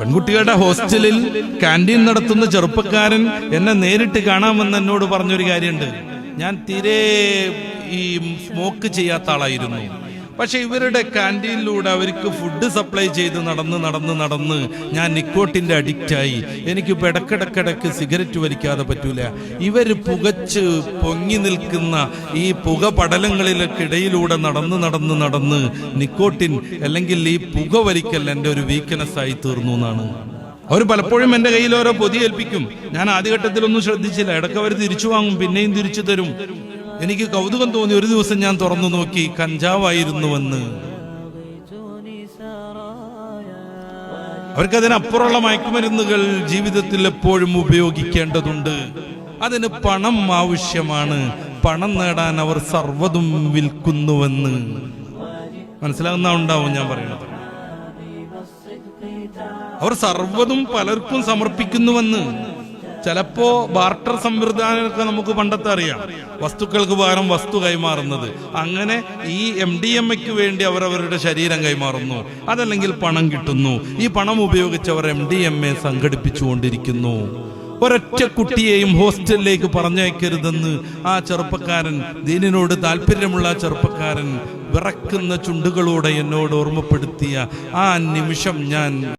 പെൺകുട്ടികളുടെ ഹോസ്റ്റലിൽ കാന്റീൻ നടത്തുന്ന ചെറുപ്പക്കാരൻ എന്നെ നേരിട്ട് കാണാമെന്ന് എന്നോട് പറഞ്ഞൊരു കാര്യമുണ്ട്. ഞാൻ തീരെ ഈ സ്മോക്ക് ചെയ്യാത്ത ആളായിരുന്നു. പക്ഷെ ഇവരുടെ കാന്റീനിലൂടെ അവർക്ക് ഫുഡ് സപ്ലൈ ചെയ്ത് നടന്ന് നടന്ന് നടന്ന് ഞാൻ നിക്കോട്ടിന്റെ അഡിക്റ്റായി എനിക്കിപ്പോൾ ഇടക്കിടക്കിടക്ക് സിഗരറ്റ് വലിക്കാതെ പറ്റൂല. ഇവർ പുകച്ച് പൊങ്ങി നിൽക്കുന്ന ഈ പുക പടലങ്ങളിലൊക്കെ ഇടയിലൂടെ നടന്ന് നടന്ന് നടന്ന് നിക്കോട്ടിൻ അല്ലെങ്കിൽ ഈ പുക വലിക്കൽ എന്റെ ഒരു വീക്ക്നെസ് ആയി തീർന്നു എന്നാണ്. അവർ പലപ്പോഴും എന്റെ കയ്യിൽ ഓരോ പൊതി ഏൽപ്പിക്കും. ഞാൻ ആദ്യഘട്ടത്തിലൊന്നും ശ്രദ്ധിച്ചില്ല. ഇടയ്ക്ക് അവർ തിരിച്ചു വാങ്ങും പിന്നെയും തിരിച്ചു തരും. എനിക്ക് കൗതുകം തോന്നി ഒരു ദിവസം ഞാൻ തുറന്നു നോക്കി കഞ്ചാവായിരുന്നുവെന്ന്. അവർക്കതിനപ്പുറമുള്ള മയക്കുമരുന്നുകൾ ജീവിതത്തിൽ എപ്പോഴും ഉപയോഗിക്കേണ്ടതുണ്ട്. അതിന് പണം ആവശ്യമാണ്. പണം നേടാൻ അവർ സർവതും വിൽക്കുന്നുവെന്ന്. മനസ്സിലാകുന്ന ഉണ്ടാവും ഞാൻ പറയുന്നത്. അവർ സർവതും പലർക്കും സമർപ്പിക്കുന്നുവെന്ന്. ചിലപ്പോ ബാർട്ടർ സംവിധാനമൊക്കെ നമുക്ക് പണ്ടത്തെ അറിയാം. വസ്തുക്കൾക്ക് പകരം വസ്തു കൈമാറുന്നത്. അങ്ങനെ ഈ എം ഡി എം എക്ക് വേണ്ടി അവരവരുടെ ശരീരം കൈമാറുന്നു. അതല്ലെങ്കിൽ പണം കിട്ടുന്നു. ഈ പണം ഉപയോഗിച്ച് അവർ എം ഡി എം എ സംഘടിപ്പിച്ചുകൊണ്ടിരിക്കുന്നു. ഒരൊറ്റ കുട്ടിയെയും ഹോസ്റ്റലിലേക്ക് പറഞ്ഞയക്കരുതെന്ന് ആ ചെറുപ്പക്കാരൻ ദീനിനോട് താല്പര്യമുള്ള ചെറുപ്പക്കാരൻ വിറക്കുന്ന ചുണ്ടുകളോടെ എന്നോട് ഓർമ്മപ്പെടുത്തിയ ആ നിമിഷം ഞാൻ